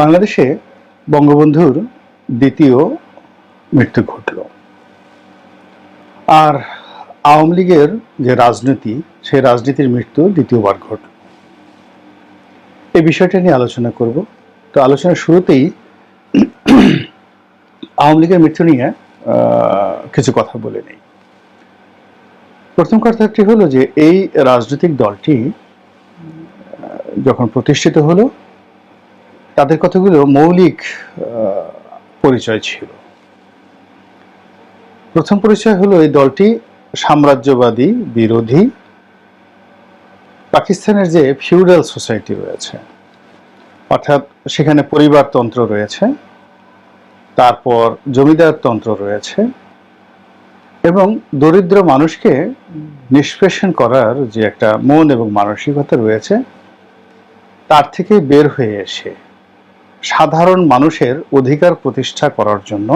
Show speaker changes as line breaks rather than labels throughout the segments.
বাংলাদেশে বঙ্গবন্ধুর দ্বিতীয় মৃত্যু ঘটল। আর আওয়ামী লীগের যে রাজনীতি, সেই রাজনীতির মৃত্যু দ্বিতীয়বার ঘটল। এই বিষয়টা নিয়ে আলোচনা করব। তো আলোচনার শুরুতেই আওয়ামী লীগের মৃত্যু নিয়ে কিছু কথা বলে নেই। প্রথম কথাটি হলো যে, এই রাজনৈতিক দলটি যখন প্রতিষ্ঠিত হলো তাদের কতগুলো মৌলিক পরিচয় ছিল। প্রথম পরিচয় হলো এই দলটি সাম্রাজ্যবাদী, বিরোধী। পাকিস্তানের যে ফিউডাল সোসাইটি রয়েছে, অর্থাৎ সেখানে পরিবারতন্ত্র রয়েছে, তারপর জমিদার তন্ত্র রয়েছে এবং দরিদ্র মানুষকে নিষ্পেষণ করার যে একটা মন এবং মানসিকতা রয়েছে, তার থেকে বের হয়ে এসে সাধারণ মানুষের অধিকার প্রতিষ্ঠা করার জন্য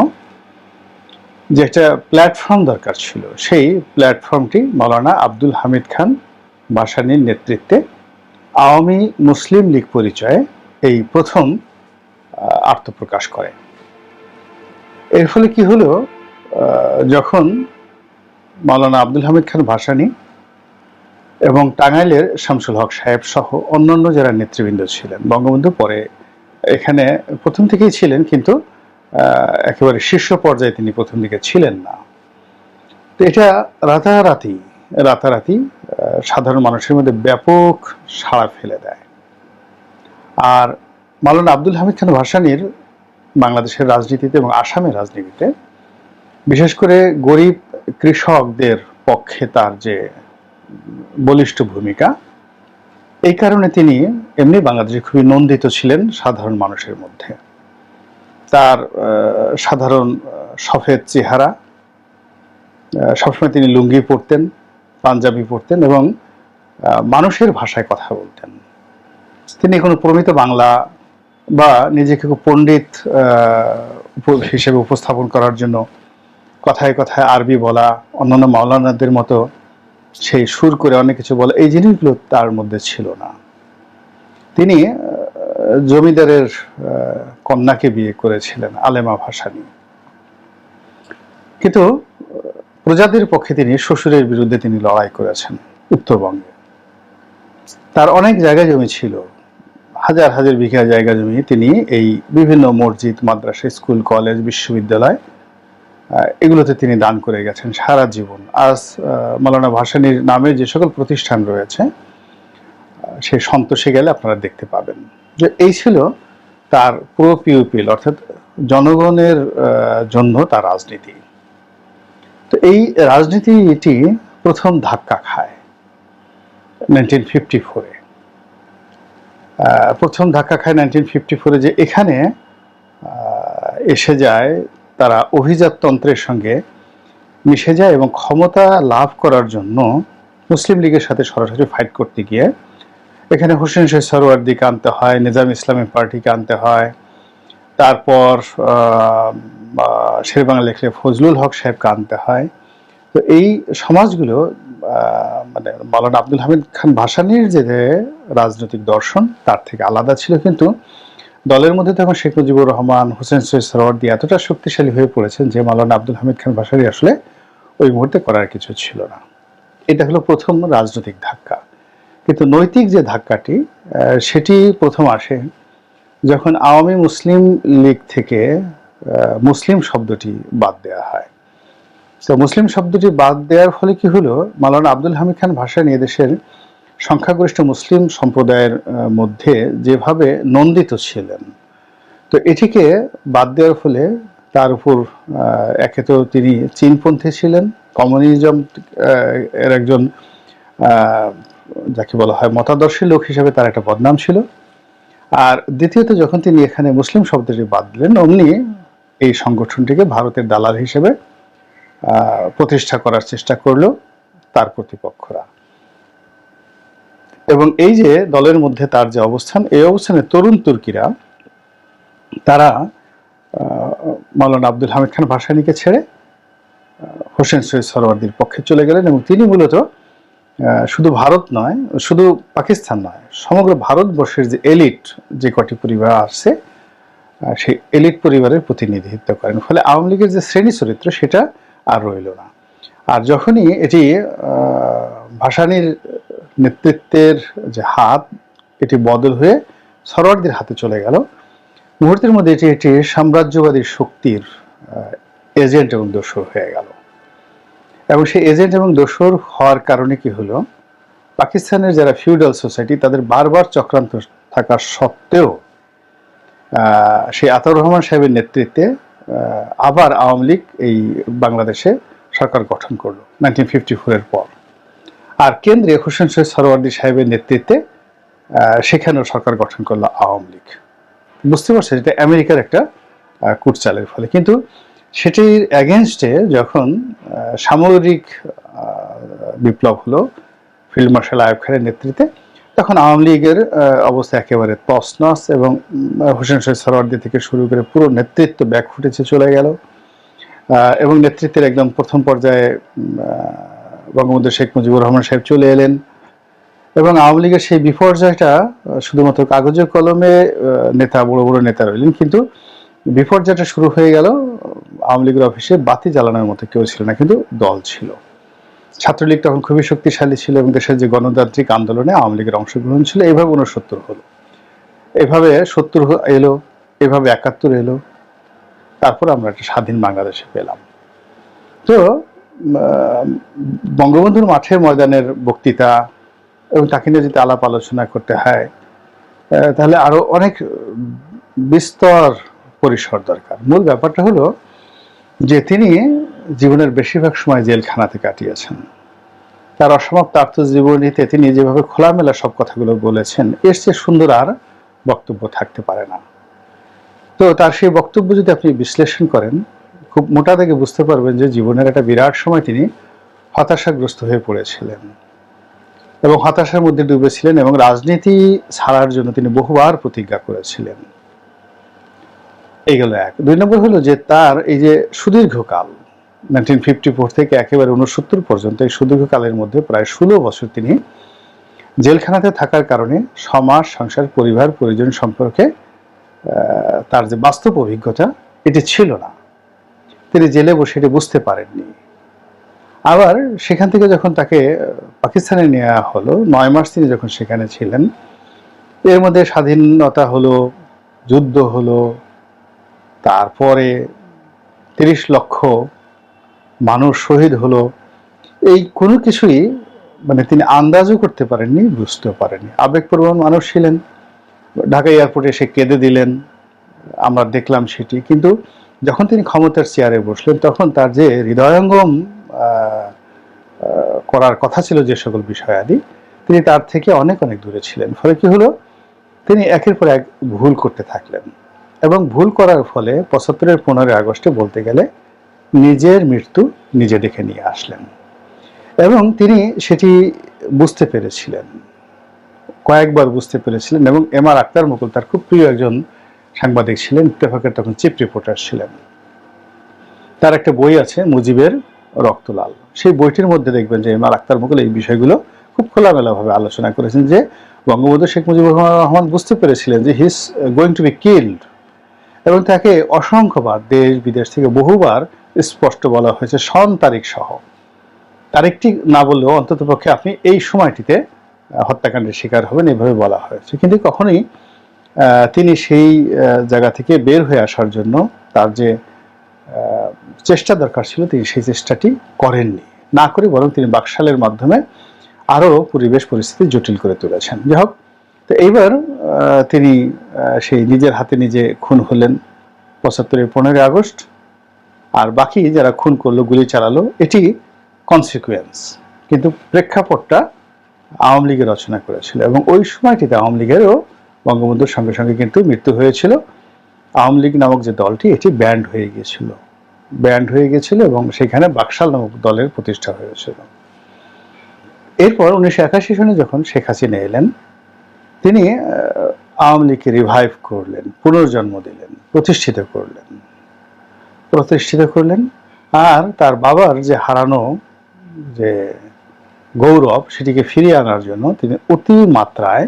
যে একটা প্ল্যাটফর্ম দরকার ছিল, সেই প্ল্যাটফর্মটি মাওলানা আব্দুল হামিদ খান বাসানির নেতৃত্বে আওয়ামী মুসলিম লীগ পরিচয়ে এই প্রথম আত্মপ্রকাশ করে। এর ফলে কি হলো? যখন মাওলানা আব্দুল হামিদ খান ভাসানী এবং টাঙ্গাইলের শামসুল হক সাহেব সহ অন্যান্য যারা নেতৃবৃন্দ ছিলেন, বঙ্গবন্ধু পরে এখানে প্রথম থেকেই ছিলেন, কিন্তু একেবারে শীর্ষ পর্যায়ে তিনি প্রথম দিকে ছিলেন না। তো এটা রাতারাতি রাতারাতি সাধারণ মানুষের মধ্যে ব্যাপক সাড়া ফেলে দেয়। আর মাওলানা আব্দুল হামিদ খান ভাসানীর বাংলাদেশের রাজনীতিতে এবং আসামের রাজনীতিতে, বিশেষ করে গরিব কৃষকদের পক্ষে তার যে বলিষ্ঠ ভূমিকা এই কারণে তিনি এমনি বাংলাদেশে খুবই নন্দিত ছিলেন সাধারণ মানুষের মধ্যে। তার সাধারণ সফেদ চেহারা সবসময় তিনি লুঙ্গি পরতেন, পাঞ্জাবি পরতেন এবং মানুষের ভাষায় কথা বলতেন। তিনি কোনো প্রমিত বাংলা বা নিজেকে পণ্ডিত হিসেবে উপস্থাপন করার জন্য কথায় কথায় আরবি বলা, অন্যান্য মাওলানাদের মতো সেই সুর করে অনেক কিছু বলা। এই জিনিসগুলো তার মধ্যে ছিল না। তিনি জমিদারের কন্যাকে বিয়ে করেছিলেন, আলেমা ভাসানী। কিন্তু প্রজাদের পক্ষে তিনি শ্বশুরের বিরুদ্ধে তিনি লড়াই করেছেন উত্তরবঙ্গে। তার অনেক জায়গা জমি ছিল। হাজার হাজার বিঘা জায়গা জমি তিনি এই বিভিন্ন মসজিদ, মাদ্রাসা, স্কুল, কলেজ, বিশ্ববিদ্যালয় এগুলোতে তিনি দান করে গেছেন সারা জীবন। আজ আহ, মাওলানা ভাসানীর নামে যে সকল প্রতিষ্ঠান রয়েছে সে সন্তোষে গেলে আপনারা দেখতে পাবেন। যে এই ছিল তার পুরো পিউপিল অর্থাৎ জনগণের জন্য তার রাজনীতি। তো এই রাজনীতিটি প্রথম ধাক্কা খায় নাইনটিন ফিফটি ফোরে প্রথম ধাক্কা খায় নাইনটিন ফিফটি ফোরে যে এখানে এসে যায় তারা অভিজাততন্ত্রের সঙ্গে মিশে যায় এবং ক্ষমতা লাভ করার জন্য মুসলিম লীগের সাথে সরাসরি ফাইট করতে গিয়ে এখানে হোসেন শেখ সরওয়ার্দিকে আনতে হয়, নিজাম ইসলামী পার্টিকে আনতে হয়। তারপর শেরবাংলা লেখলে ফজলুল হক সাহেবকে আনতে হয়। তো এই সমাজগুলো মানে মাওলানা আব্দুল হামিদ খান ভাসানির যে রাজনৈতিক দর্শন, তার থেকে আলাদা ছিল। কিন্তু দলের মধ্যে তখন শেখ মুজিবুর রহমান, হোসেন সৈয়দ সরওয়ার্দি এতটা শক্তিশালী হয়ে পড়েছেন যে মাওলানা আব্দুল হামিদ খান ভাসানী আসলে ওই মুহূর্তে করার কিছু ছিল না। এটা হলো প্রথম রাজনৈতিক ধাক্কা। কিন্তু নৈতিক যে ধাক্কাটি সেটি প্রথম আসে যখন আওয়ামী মুসলিম লীগ থেকে মুসলিম শব্দটি বাদ দেওয়া হয়। তো মুসলিম শব্দটি বাদ দেওয়ার ফলে কি হলো? মাওলানা আব্দুল হামিদ খান ভাসানী এদেশের সংখ্যাগরিষ্ঠ মুসলিম সম্প্রদায়ের মধ্যে যেভাবে নন্দিত ছিলেন, তো এটিকে বাদ দেওয়ার ফলে তার উপর একে তো তিনি চীনপন্থী ছিলেন, কমিউনিজম এর একজন যাকে বলা হয় মতাদর্শী লোক হিসেবে তার একটা বদনাম ছিল। আর দ্বিতীয়ত, যখন তিনি এখানে মুসলিম শব্দটি বাদ দিলেন, অমনি এই সংগঠনটিকে ভারতের দালাল হিসেবে প্রতিষ্ঠা করার চেষ্টা করল তার প্রতিপক্ষরা এবং এই যে দলের মধ্যে তার যে অবস্থান এই অবস্থানে তরুণ তুর্কিরা তারা মাওলানা আব্দুল হামিদ খান ভাসানীকে ছেড়ে হোসেন সৈয়দ সরওয়ার্দির পক্ষে চলে গেলেন এবং তিনি মূলত শুধু ভারত নয় শুধু পাকিস্তান নয় সমগ্র ভারতবর্ষের যে এলিট যে কটি পরিবার আহ, সেই এলিট পরিবারের প্রতিনিধিত্ব করেন। ফলে আওয়ামী লীগের যে শ্রেণি চরিত্র সেটা আর রইল না। আর যখনই এটি ভাসানীর নেতৃত্বের যে হাত, এটি বদল হয়ে সরোয়ারদের হাতে চলে গেল। মুহূর্তের মধ্যে এটি একটি সাম্রাজ্যবাদী শক্তির এজেন্ট এবং দোসর হয়ে গেল। এবং সেই এজেন্ট এবং দোসর হওয়ার কারণে কি হলো? পাকিস্তানের যারা ফিউডাল সোসাইটি, তাদের বারবার চক্রান্ত থাকা সত্ত্বেও সেই আতাউর রহমান সাহেবের নেতৃত্বে আবার আওয়ামী লীগ এই বাংলাদেশে সরকার গঠন করল নাইনটিন ফিফটি ফোরের পর। আর কেন্দ্রে হোসেন শহীদ সরওয়ার্দী সাহেবের নেতৃত্বে সেখানেও সরকার গঠন করল আওয়ামী লীগ। বুঝতে পারছেন, এটা আমেরিকার একটা কুটচালের ফলে। কিন্তু সেটির অ্যাগেনস্টে যখন সামরিক বিপ্লব হলো, ফিল্ড মার্শাল আয়ব খানের নেতৃত্বে, তখন আওয়ামী লীগের অবস্থা একেবারে তছনছ এবং হোসেন শহীদ সরওয়ার্দী থেকে শুরু করে পুরো নেতৃত্ব ব্যাক ফুটেছে চলে গেল। এবং নেতৃত্বের একদম প্রথম পর্যায়ে বঙ্গবন্ধু শেখ মুজিবুর রহমান সাহেব চলে এলেন। এবং আওয়ামী লীগের সেই বিপর্যয়টা শুধুমাত্র কাগজে কলমে নেতা, বড় বড় নেতা রইলেন। কিন্তু বিপর্যয়টা শুরু হয়ে গেল, আওয়ামী লীগের অফিসে বাতি জ্বালানোর মতো কেউ ছিল না, কিন্তু দল ছিল। ছাত্রলীগ তখন খুবই শক্তিশালী ছিল এবং দেশের যে গণতান্ত্রিক আন্দোলনে আওয়ামী লীগের অংশগ্রহণ ছিল এইভাবে উনসত্তর হলো। এভাবে সত্তর এলো, এভাবে একাত্তর এলো, তারপর আমরা একটা স্বাধীন বাংলাদেশে পেলাম। তো বঙ্গবন্ধুর মাঠের ময়দানের বক্তৃতা এবং তাকে নিয়ে যদি আলাপ আলোচনা করতে হয় তাহলে আরও অনেক বিস্তর পরিসর দরকার। মূল ব্যাপারটা হলো যে তিনি জীবনের বেশিরভাগ সময় জেলখানাতে কাটিয়েছেন। তার অসমাপ্ত আত্মজীবনীতে তিনি যেভাবে খোলামেলা সব কথাগুলো বলেছেন, এর চেয়ে সুন্দর আর বক্তব্য থাকতে পারে না। তো তার সেই বক্তব্য যদি আপনি বিশ্লেষণ করেন খুব মোটা থেকে বুঝতে পারবেন যে জীবনের একটা বিরাট সময় তিনি হতাশাগ্রস্ত হয়ে পড়েছিলেন এবং হতাশার মধ্যে ডুবেছিলেন এবং রাজনীতি ছাড়ার জন্য তিনি বহুবার প্রতিজ্ঞা করেছিলেন। এই গেল এক। দুই নম্বর হলো যে তার এই যে সুদীর্ঘকাল নাইনটিন ফিফটি ফোর থেকে একেবারে উনসত্তর পর্যন্ত এই সুদীর্ঘকালের মধ্যে প্রায় ষোলো বছর তিনি জেলখানাতে থাকার কারণে সমাজ, সংসার, পরিবার, পরিজন সম্পর্কে তার যে বাস্তব অভিজ্ঞতা, এটি ছিল না। তিনি জেলে বসে এটি বুঝতে পারেননি। আবার সেখান থেকে যখন তাকে পাকিস্তানে নেওয়া হলো, নয় মাস তিনি যখন সেখানে ছিলেন, এর মধ্যে স্বাধীনতা হলো, যুদ্ধ হলো, তারপরে তিরিশ লক্ষ মানুষ শহীদ হলো, এই কোনো কিছুই মানে তিনি আন্দাজও করতে পারেননি, বুঝতেও পারেননি। আবেগপ্রবণ মানুষ ছিলেন, ঢাকা এয়ারপোর্টে এসে কেঁদে দিলেন, আমরা দেখলাম সেটি। কিন্তু যখন তিনি ক্ষমতার চেয়ারে বসলেন, তখন তার যে হৃদয়ঙ্গম করার কথা ছিল যে সকল বিষয়াদি, তিনি তার থেকে অনেক অনেক দূরে ছিলেন। ফলে কি হলো? তিনি একের পর এক ভুল করতে থাকলেন এবং ভুল করার ফলে পঁচাত্তরের পনেরোই আগস্টে বলতে গেলে নিজের মৃত্যু নিজে ডেকে নিয়ে আসলেন এবং তিনি সেটি বুঝতে পেরেছিলেন। কয়েকবার বুঝতে পেরেছিলেন এবং এম আর আক্তার মুকুল, তার খুব প্রিয় একজন সাংবাদিক ছিলেন, ইত্তেফাকের তখন চিফ রিপোর্টার ছিলেন। তার একটা বই আছে, মুজিবের রক্তলাল। সেই বইটির মধ্যে দেখবেন যে এম আক্তার মুকুল এই বিষয়গুলো খুব খোলামেলাভাবে আলোচনা করেছেন যে বঙ্গবন্ধু শেখ মুজিবুর রহমান বুঝতে পেরেছিলেন যে he's going to be killed এবং তাকে অসংখ্যবার দেশ, বিদেশ থেকে বহুবার স্পষ্ট বলা হয়েছে সন তারিখ সহ। তারিখটি না বললেও অন্তত পক্ষে আপনি এই সময়টিতে হত্যাকাণ্ডের শিকার হবেন, এভাবে বলা হয়েছে। কিন্তু কখনোই তিনি সেই জায়গা থেকে বের হয়ে আসার জন্য তার যে চেষ্টা দরকার ছিল, তিনি সেই চেষ্টাটি করেননি। না করে বরং তিনি বাকশালের মাধ্যমে আরও পরিবেশ পরিস্থিতি জটিল করে তুলেছেন। যাই হোক, তো এইবার তিনি সেই নিজের হাতে নিজে খুন হলেন পঁচাত্তরের পনেরোই আগস্ট। আর বাকি যারা খুন করল, গুলি চালালো, এটি কনসিকুয়েন্স কিন্তু প্রেক্ষাপটটা আওয়ামী লীগের রচনা করেছিল এবং ওই সময়টিতে আওয়ামী লীগেরও বঙ্গবন্ধুর সঙ্গে সঙ্গে কিন্তু মৃত্যু হয়েছিল। আওয়ামী লীগ নামক যে দলটি, এটি ব্যান্ড হয়ে গিয়েছিল। ব্যান্ড হয়ে গিয়েছিল এবং সেখানে বাকশাল নামক দলের প্রতিষ্ঠা হয়েছিল। এরপর উনিশশো একাশি সনে যখন শেখ হাসিনা এলেন, তিনি আওয়ামী লীগকে রিভাইভ করলেন, পুনর্জন্ম দিলেন, প্রতিষ্ঠিত করলেন। প্রতিষ্ঠিত করলেন, আর তার বাবার যে হারানো যে গৌরব, সেটিকে ফিরিয়ে আনার জন্য তিনি অতি মাত্রায়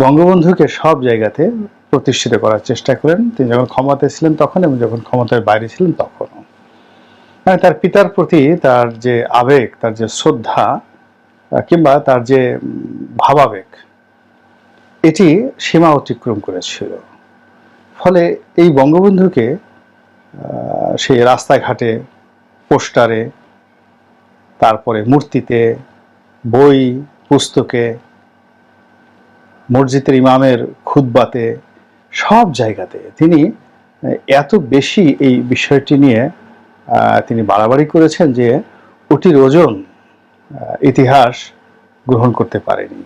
বঙ্গবন্ধুকে সব জায়গাতে প্রতিষ্ঠিত করার চেষ্টা করেন। তিনি যখন ক্ষমতায় ছিলেন তখন এবং যখন ক্ষমতার বাইরে ছিলেন তখনও। মানে তার পিতার প্রতি তার যে আবেগ, তার যে শ্রদ্ধা কিংবা তার যে ভাবাবেগ, এটি সীমা অতিক্রম করেছিল। ফলে এই বঙ্গবন্ধুকে সেই রাস্তাঘাটে, পোস্টারে, তারপরে মূর্তিতে, বই, পুস্তকে মসজিদের ইমামের খুতবাতে সব জায়গাতে তিনি এত বেশি এই বিষয়টি নিয়ে তিনি বাড়াবাড়ি করেছেন যে ওটির ওজন ইতিহাস গ্রহণ করতে পারেনি।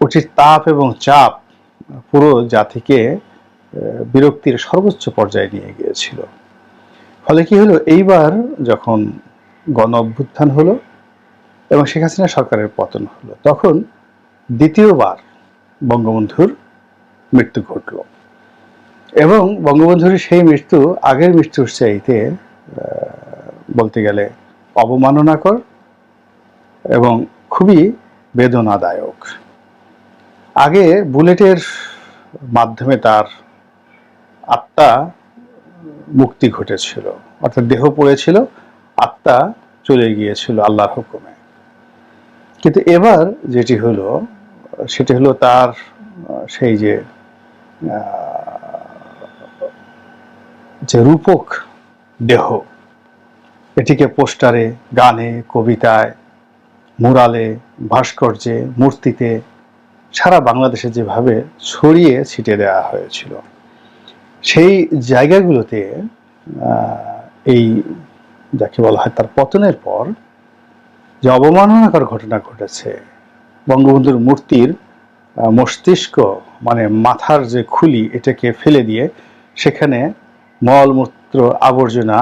ওটির তাপ এবং চাপ পুরো জাতিকে বিরক্তির সর্বোচ্চ পর্যায়ে নিয়ে গিয়েছিল। ফলে কি হলো? এইবার যখন গণ অভ্যুত্থান হলো এবং শেখ হাসিনা সরকারের পতন হলো, তখন দ্বিতীয়বার বঙ্গবন্ধুর মৃত্যু ঘটল। এবং বঙ্গবন্ধুর সেই মৃত্যু, আগের মৃত্যুর চাইতে বলতে গেলে অবমাননাকর এবং খুবই বেদনাদায়ক। আগে বুলেটের মাধ্যমে তার আত্মা মুক্তি ঘটেছিল, অর্থাৎ দেহ পড়েছিল, আত্মা চলে গিয়েছিল আল্লাহর হুকুমে। কিন্তু এবার যেটি হলো সেটি হলো তার সেই যে যে রূপক দেহ, এটিকে পোস্টারে, গানে, কবিতায়, মুরালে, ভাস্কর্যে, মূর্তিতে সারা বাংলাদেশে যেভাবে ছড়িয়ে ছিটিয়ে দেওয়া হয়েছিল। সেই জায়গাগুলোতে এই যাকে বলা হয় তার পতনের পর যে অবমাননাকর ঘটনা ঘটেছে বঙ্গবন্ধুর মূর্তির মস্তিষ্ক মানে মাথার যে খুলি, এটাকে ফেলে দিয়ে সেখানে মলমূত্র, আবর্জনা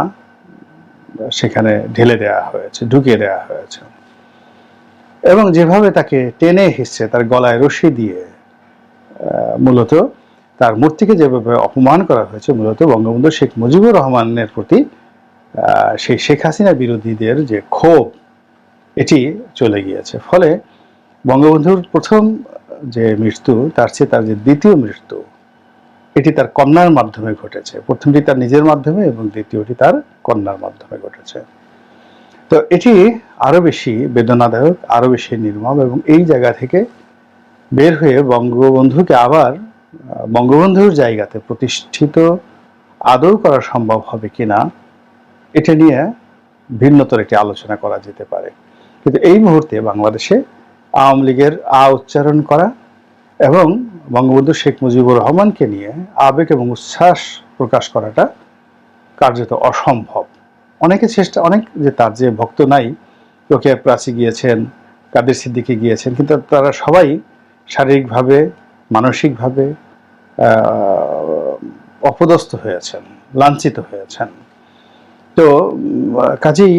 সেখানে ঢেলে দেওয়া হয়েছে, ঢুকিয়ে দেওয়া হয়েছে। এবং যেভাবে তাকে টেনে হিসছে তার গলায় রশি দিয়ে মূলত তার মূর্তিকে যেভাবে অপমান করা হয়েছে, মূলত বঙ্গবন্ধু শেখ মুজিবুর রহমানের প্রতি সেই শেখ হাসিনা বিরোধীদের যে ক্ষোভ, এটি চলে গিয়েছে। ফলে বঙ্গবন্ধুর প্রথম যে মৃত্যু, তার চেয়ে তার যে দ্বিতীয় মৃত্যু, এটি তার কন্যার মাধ্যমে ঘটেছে। প্রথমটি তার নিজের মাধ্যমে এবং দ্বিতীয়টি তার কন্যার মাধ্যমে ঘটেছে। তো এটি আরও বেশি বেদনাদায়ক আরও বেশি নির্মম এবং এই জায়গা থেকে বের হয়ে বঙ্গবন্ধুকে আবার বঙ্গবন্ধুর জায়গাতে প্রতিষ্ঠিত আদৌ করা সম্ভব হবে কিনা এটা নিয়ে ভিন্নতর একটি আলোচনা করা যেতে পারে। কিন্তু এই মুহূর্তে বাংলাদেশে আওয়ামী লীগের আ উচ্চারণ করা এবং বঙ্গবন্ধু শেখ মুজিবুর রহমানকে নিয়ে আবেগ এবং উচ্ছ্বাস প্রকাশ করাটা কার্যত অসম্ভব। অনেকে চেষ্টা, অনেক যে তার যে ভক্ত নাই, লোকে প্রাচী গিয়েছেন, কাদের সিদ্দিকে গিয়েছেন, কিন্তু তারা সবাই শারীরিকভাবে, মানসিকভাবে অপদস্থ হয়েছেন, লাঞ্ছিত হয়েছেন। তো কাজেই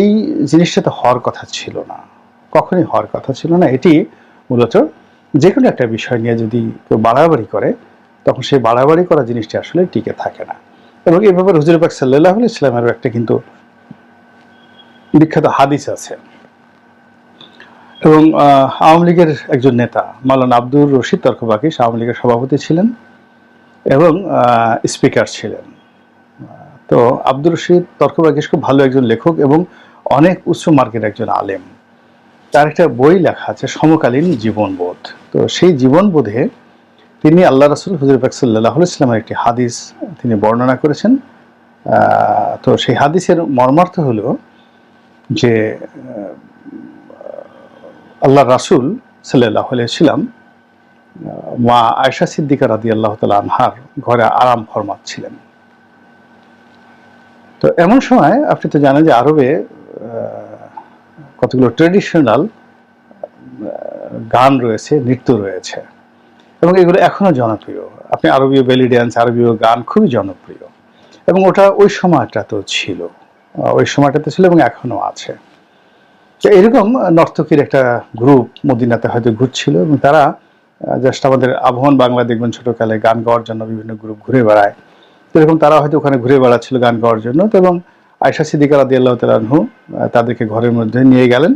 এই জিনিসটা তো হওয়ার কথা ছিল না। কখনই হওয়ার কথা ছিল না। এটি মূলত যে কোনো একটা বিষয় নিয়ে যদি কেউ বাড়াবাড়ি করে, তখন সেই বাড়াবাড়ি করা জিনিসটি আসলে টিকে থাকে না। এবং এই ব্যাপারে হুজুর পাক সাল্লাহ ইসলামেরও একটা কিন্তু বিখ্যাত হাদিস আছে। এবং আওয়ামী লীগের একজন নেতা মালানা আব্দুর রশিদ তর্কবাকিস আওয়ামী লীগের সভাপতি ছিলেন এবং স্পিকার ছিলেন। তো আব্দুর রশিদ তর্কবাকিস খুব ভালো একজন লেখক এবং অনেক উচ্চ মার্কের একজন আলেম। তার একটা বই লেখা আছে, সমকালীন জীবনবোধ। তো সেই জীবনবোধে তিনি আল্লাহ রাসুল হুজুর পাক সাল্লাহ ইসলামের একটি হাদিস তিনি বর্ণনা করেছেন। তো সেই হাদিসের মর্মার্থ হল যে আল্লাহ রাসুল সাল্লাহ সাল্লাম মা আয়সা সিদ্দিকা রাদি আল্লাহ তালা আনহার ঘরে আরাম ফরমাচ্ছিলেন। তো এমন সময়, আপনি তো জানেন যে আরবে কতগুলো ট্রেডিশনাল গান রয়েছে, নৃত্য রয়েছে। এবং এগুলো এখনও জনপ্রিয়। আপনি আরবীয় বেলি ড্যান্স আরবীয় গান খুবই জনপ্রিয়। এবং ওটা ওই সময়টা তো ছিল ওই সময়টাতে ছিল এবং এখনও আছে। তো এরকম নর্তকীর একটা গ্রুপ মদিনাতে হয়তো ঘুরছিল এবং তারা জাস্ট আমাদের আবহমান বাংলা দেখবেন ছোটকালে গান গাওয়ার জন্য বিভিন্ন গ্রুপ ঘুরে বেড়ায়। এরকম তারা হয়তো ওখানে ঘুরে বেড়াচ্ছিল গান গাওয়ার জন্য। তো এবং আয়সা সিদ্দিকা রাদি আল্লাহ তালাহু তাদেরকে ঘরের মধ্যে নিয়ে গেলেন।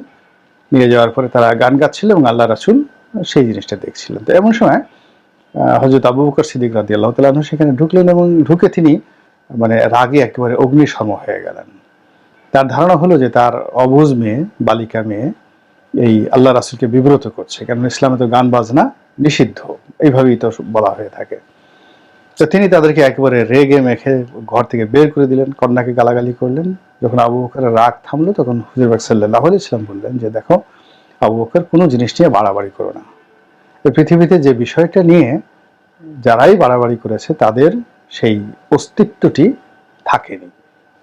নিয়ে যাওয়ার পরে তারা গান গাচ্ছিল এবং আল্লাহ রাসুল সেই জিনিসটা দেখছিলেন। তো এমন সময় হজরত আবু বকর সিদ্দিক রাদি আল্লাহ সেখানে ঢুকলেন এবং ঢুকে তিনি মানে রাগে একেবারে অগ্নিশর্ম হয়ে গেলেন। তার ধারণা হলো যে তার অবুজ মেয়ে, বালিকা মেয়ে এই আল্লাহ রাসুলকে বিব্রত করছে। কারণ ইসলামে তো গান বাজনা নিষিদ্ধ। এইভাবেই তো বলা হয়ে থাকে। তো তিনি তাদেরকে একেবারে রেগে মেখে ঘর থেকে বের করে দিলেন, কন্যাকে গালাগালি করলেন। যখন আবু বকরের রাগ থামলো, তখন হুজুর বাক সাল্লাহ ইসলাম বললেন যে, দেখো, আবু বকর কোনো জিনিস নিয়ে বাড়াবাড়ি করো না। পৃথিবীতে যে বিষয়টা নিয়ে যারাই বাড়াবাড়ি করেছে, তাদের সেই অস্তিত্বটি থাকেনি।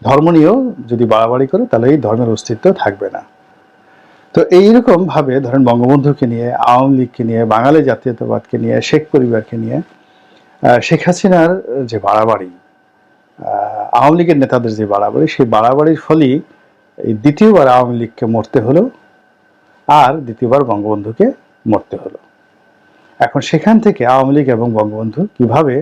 ধর্ম নিয়েও যদি বাড়াবাড়ি করে, তাহলে এই ধর্মের অস্তিত্ব থাকবে না। তো এইরকম ভাবে ধরেন বঙ্গবন্ধুকে নিয়ে, আওয়ামী লীগকে নিয়ে, বাঙালি জাতীয়তাবাদকে নিয়ে, শেখ পরিবারকে নিয়ে শেখ হাসিনার যে বাড়াবাড়ি আওয়ামী লীগের নেতাদের যে বাড়াবাড়ি, সেই বাড়াবাড়ির ফলেই এই দ্বিতীয়বার আওয়ামী লীগকে মরতে হলো আর দ্বিতীয়বার বঙ্গবন্ধুকে মরতে হলো। এখন সেখান থেকে আওয়ামী লীগ এবং বঙ্গবন্ধু কীভাবে